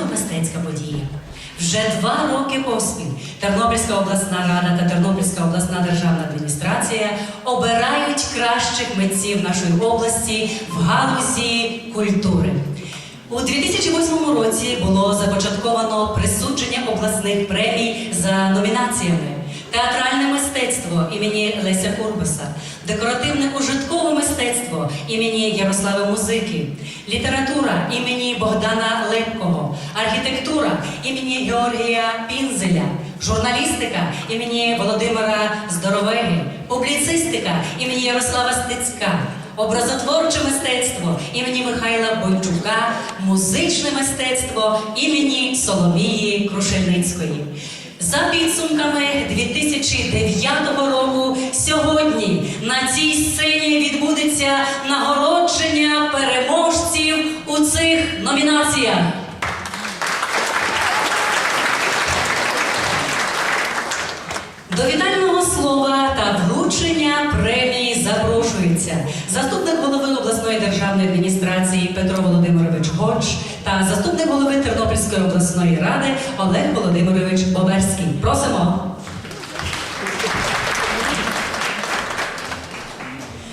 особлива мистецька подія. Вже два роки поспіль Тернопільська обласна рада та Тернопільська обласна державна адміністрація обирають кращих митців нашої області в галузі культури. У 2008 році було започатковано присудження обласних премій за номінаціями театральне мистецтво імені Леся Урбаса, декоративне ужиткове мистецтво імені Ярослави Музики, література імені Богдана Лепкого, архітектура імені Георгія Пінзеля, журналістика імені Володимира Здоровеги, публіцистика імені Ярослава Стецька. Образотворче мистецтво імені Михайла Бойчука, музичне мистецтво імені Соломії Крушельницької. За підсумками 2009 року сьогодні на цій сцені відбудеться нагородження переможців у цих номінаціях. До вітального слова та вручення премії запрошується заступник голови обласної державної адміністрації Петро Володимирович Гоч та заступник голови Тернопільської обласної ради Олег Володимирович Боберський. Просимо.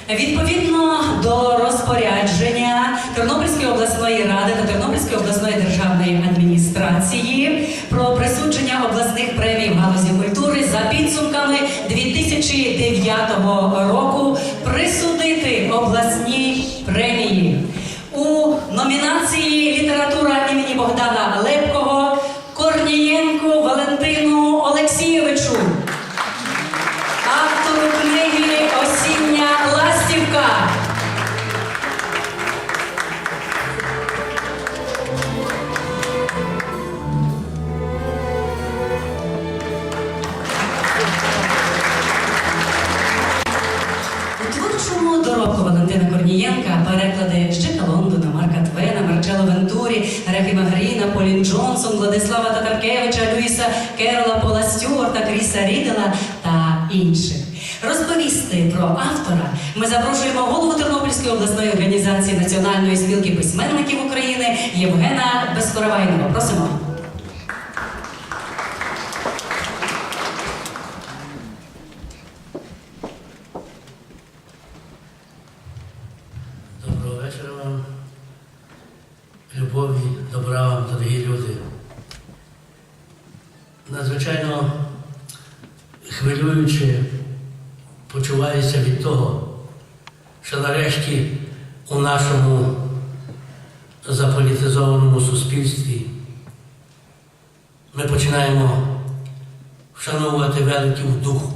Відповідно до розпорядження Тернопільської обласної ради та Тернопільської обласної державної адміністрації про присудження обласних премій в галузі культури за підсумками 2009 року присудити обласні премії номінації Література імені Богдана Лепкого Корнієнку Валентину Олексійовичу. Автору книги Осіння ластівка. У творчому доробку Валентина Корнієнка переклади Владислава Татаркевича, Люїса Керола, Пола Стюарта, Кріса Рідела та інших. Розповісти про автора ми запрошуємо голову Тернопільської обласної організації Національної спілки письменників України Євгена Безкоровайного. Просимо. Надзвичайно хвилююче почуваюся від того, що нарешті у нашому заполітизованому суспільстві ми починаємо вшановувати великів духу.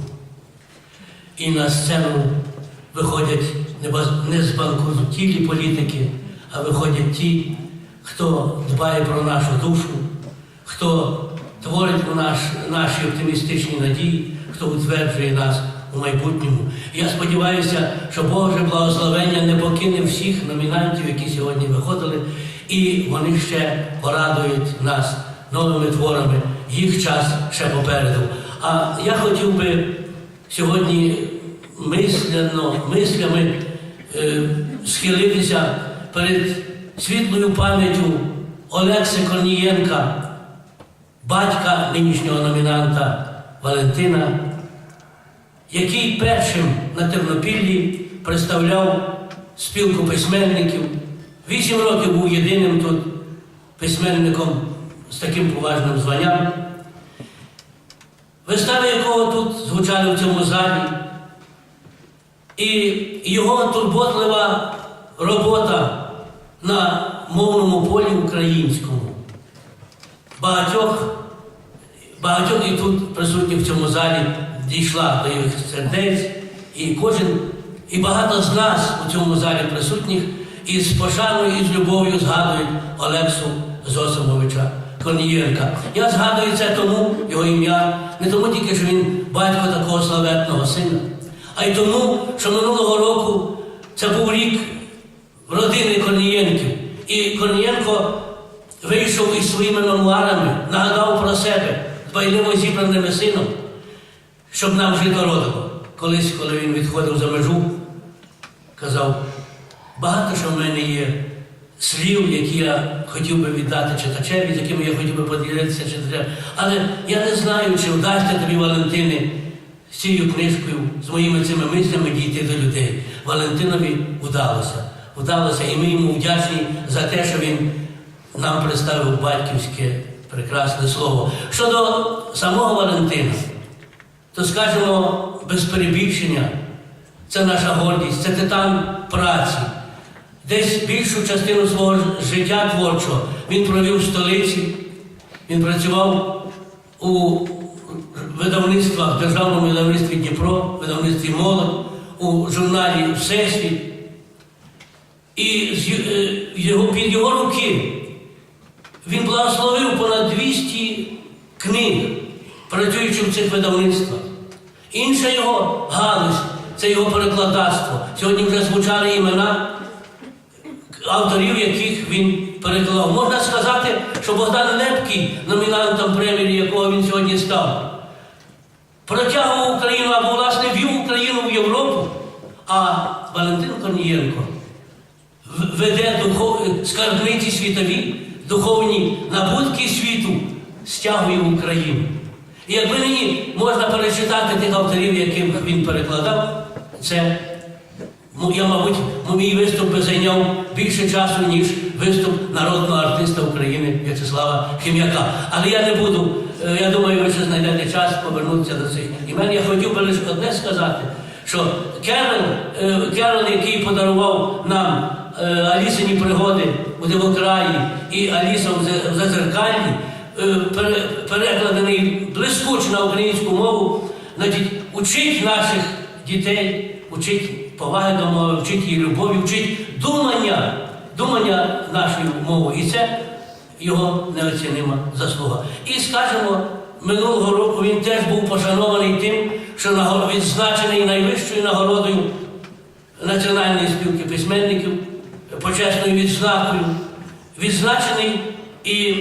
І на сцену виходять не збанкрутілі політики, а виходять ті, хто дбає про нашу душу, хто творить у наш, наші оптимістичні надії, хто утверджує нас у майбутньому. Я сподіваюся, що Боже благословення не покине всіх номінантів, які сьогодні виходили, і вони ще порадують нас новими творами. Їх час ще попереду. А я хотів би сьогодні мисляно, мислями е, схилитися перед світлою пам'яттю Олекси Корнієнка, батька нинішнього номінанта Валентина, який першим на Тернопіллі представляв спілку письменників. Вісім років був єдиним тут письменником з таким поважним званням. Вистави, якого тут звучали в цьому залі, і його турботлива робота на мовному полі українському. Багатьох, багатьох і тут присутніх в цьому залі дійшла до їх сердець, і кожен, і багато з нас у цьому залі присутніх із пошаною і з любов'ю згадують Олексу Зосимовича Корнієнка. Я згадую це тому, його ім'я, не тому тільки, що він батько такого славетного сина, а й тому, що минулого року це був рік родини Корнієнків. І Корнієнко вийшов із своїми мемуарами, нагадав про себе дбайливо зібраними сином, щоб нам жито родило. Колись, коли він відходив за межу, казав, багато що в мене є слів, які я хотів би віддати читачеві, з якими я хотів би поділитися читачем. Але я не знаю, чи вдасться тобі, Валентини, з цією книжкою, з моїми цими мислями дійти до людей. Валентинові вдалося. Вдалося, і ми йому вдячні за те, що він нам представив батьківське прекрасне слово. Щодо самого Валентина, то скажемо без перебільшення, це наша гордість, це титан праці. Десь більшу частину свого життя творчого він провів в столиці, він працював у видавництвах, державному видавництві Дніпро, видавництві Молодь, у журналі Всесвіт. І е, під його руки він благословив понад 200 книг, працюючи в цих видавництвах. Інша його галузь це його перекладацтво. Сьогодні вже звучали імена авторів, яких він переклав. Можна сказати, що Богдан Лепкий, номінантом премії, якого він сьогодні став, протягував Україну або, власне, вів Україну в Європу, а Валентин Корнієнко веде духов... скарбниці світові, духовні набутки світу, стягує в Україну. І якби мені можна перечитати тих авторів, яких він перекладав, це ну, я, мабуть, ну, мій виступ би зайняв більше часу, ніж виступ народного артиста України В'ячеслава Хім'яка. Але я не буду, е, я думаю, ви ще знайдете час повернутися до цих імен. Я хотів би лише одне сказати, що Керол, е, який подарував нам е, Алісині пригоди у Дивокраї і Аліса в Зазеркальні, е, перекладений блискуче на українську мову, значить, учить наших дітей, учить поваги до мови, вчить її любові, вчить думання, думання нашою мовою. І це його неоцінима заслуга. І скажемо, минулого року він теж був пошанований тим, що нагор- відзначений найвищою нагородою Національної спілки письменників, почесною відзнакою, відзначений і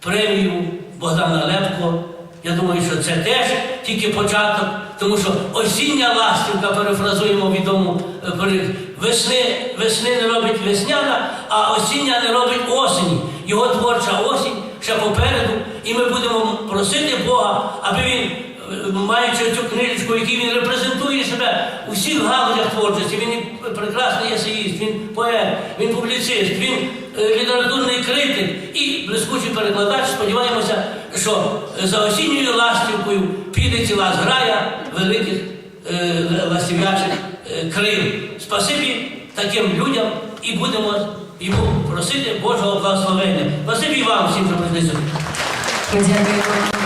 премію Богдана Лепко. Я думаю, що це теж тільки початок, тому що осіння ластівка, перефразуємо відому е, весни, весни не робить весняна, а осіння не робить осені. Його творча осінь ще попереду, і ми будемо просити Бога, аби він, е, маючи цю книжечку, в якій він репрезентує себе у всіх галузях творчості, він прекрасний есеїст, він поет, він публіцист, він е, літературний критик і блискучий перекладач. Сподіваємося, що за осінньою ластівкою піде ціла зграя великих е, ластів'ячих е, крил. Спасибі таким людям і будемо йому просити Божого благословення. Спасибі вам всім, прийшли сюди. Подякуємо.